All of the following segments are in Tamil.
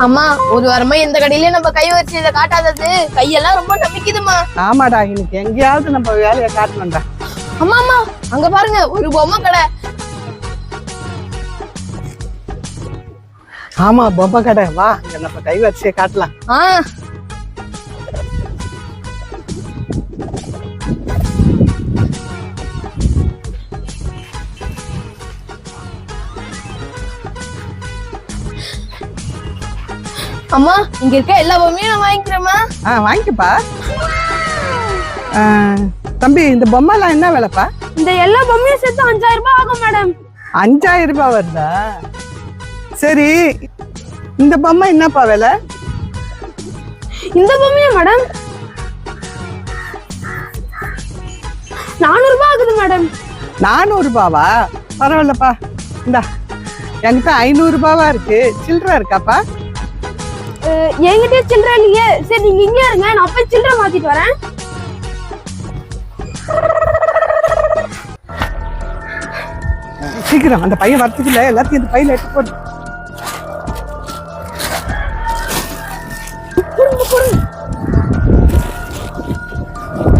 அம்மா ஒரு வாரமா இந்த கடையிலயே நம்ம கை வச்சு இதை காட்டாதது. கையெல்லாம் ரொம்ப நம்பிக்குதுமா ஆமாடா இன்னைக்கு எங்கேயாவது நம்ம வேலையை காட்டணும்டா. அம்மா அம்மா அங்க பாருங்க ஒரு பொம்மை கடை. ஆமா பொம்மை கடை. வா இங்க நம்ம கை வரிசையை காட்டலாம். ஆ. அம்மா இங்க இருக்க எல்லா பொம்மையும் நான் வாங்கிக்கிறேம்மா. ஆ வாங்கிக்கப்பா. ஆ, தம்பி இந்த பொம்மைலாம் என்ன விலைப்பா? இந்த எல்லா பொம்மையும் சேர்த்து அஞ்சாயிரம் ரூபாய் ஆகும் மேடம். அஞ்சாயிரம் ரூபாய் வருதா? சரி இந்த பொம்மை என்னப்பா விலை? இந்த பொம்மையா மேடம்? நானூறு ரூபாய் ஆகுது மேடம். நானூறு ரூபாவா? பரவாயில்லப்பா. இந்தா என்கிட்ட ஐநூறு ரூபாவா இருக்கு. சில்லற இருக்காப்பா? என்கிட்டயே சில்லற இல்லையே. சரி நீங்க இங்கே இருங்க. நான் போய் சில்லற மாத்திட்டு வரேன். சீக்கிரம் அந்த பையன் வரத்துக்குள்ள எல்லாத்தையும் இந்த பையில எடுத்து போடு.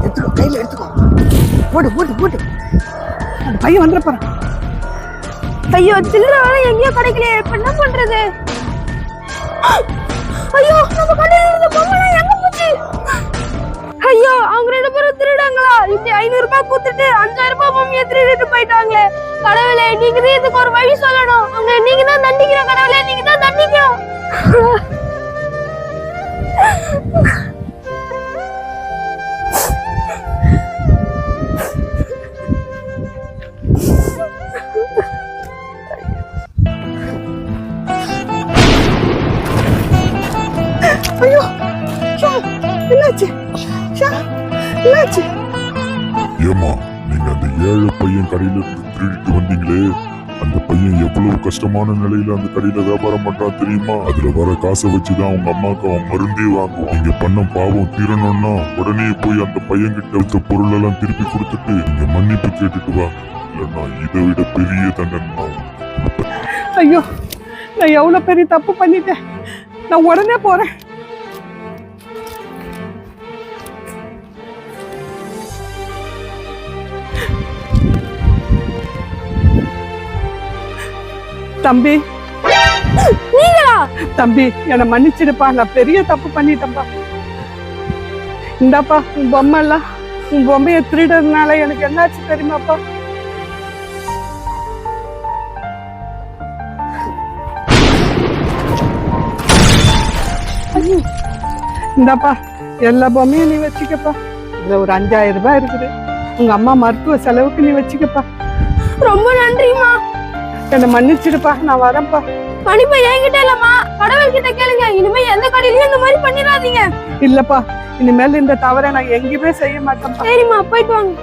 எடுத்துக்கோ கையில எடுத்துக்கோ. போடு போடு போடு. அந்த பையன் வந்துட போறான். ஐயோ சில்லற வேலை எங்கேயோ கிடைக்கலையே. இப்ப என்ன பண்றது? ஐயோ நம்ம கடையில இருந்த பொம்மை எங்க போச்சு? ஐயோ அவங்க ரெண்டு பேரும் திருடாங்களா? இப்படி ஐநூறு ரூபாய் கொடுத்துட்டு அஞ்சாயிரம் ரூபாய் பொம்மையை திருடிட்டு போயிட்டாங்களே. கடவுளே நீங்க தான் இதுக்கு ஒரு வழி சொல்லணும். அவங்க நீங்க தான் தண்டிக்கிறோம் கடவுளே நீங்க தான் தண்டிக்கணும். ஐயோ என்னாச்சு? ஷா, என்னாச்சு? ஏமா நீங்க அந்த ஏழை பையன் கடையில திருடிட்டு வந்தீங்களே? அந்த பையன் எவ்வளவு கஷ்டமான நிலையில அந்த கடையில வியாபாரம் பண்றான் தெரியுமா? அதுல வர காசை வச்சுதான் அவங்க அம்மாக்கு அவன் மருந்தே வாங்குவான். நீங்க பண்ண பாவம் தீரணும்னா உடனே போய் அந்த பையன் கிட்ட வச்ச பொருள் எல்லாம் திருப்பி கொடுத்துட்டு நீங்க மன்னிப்பு கேட்டுட்டு வாங்க இல்லைன்னா இதை விட பெரிய தண்டனை ஐயோ நான் எவ்வளவு பெரிய தப்பு பண்ணிட்டேன். நான் உடனே போறேன். தம்பி. நீங்களா? தம்பி என்னை மன்னிச்சிடுப்பா. நான் பெரிய தப்பு பண்ணிட்டேன்ப்பா. இந்தாப்பா உன் பொம்மை எல்லாம் உன் பொம்மையை திருடுறதுனால எனக்கு என்னாச்சு தெரியுமாப்பா? இந்தாப்பா எல்லா பொம்மையும் நீ வச்சுக்கப்பா. இதுல ஒரு அஞ்சாயிரம் ரூபாய் இருக்குது. உங்க அம்மா மருத்துவ செலவுக்கு நீ வச்சுக்கப்பா. ரொம்ப நன்றிம்மா. என்னை மன்னிச்சிடுப்பா நான் வரேன்ப்பா. மணிப்பா என்கிட்ட இல்லம்மா. கடவுள் கிட்ட கேளுங்க. இனிமே எந்த கடையிலயும் இந்த மாதிரி பண்ணிடாதீங்க. இல்லப்பா இனிமேல் இந்த தவறை நான் எங்கேயுமே செய்ய மாட்டேன்ப்பா. சரிம்மா போயிட்டு வாங்க.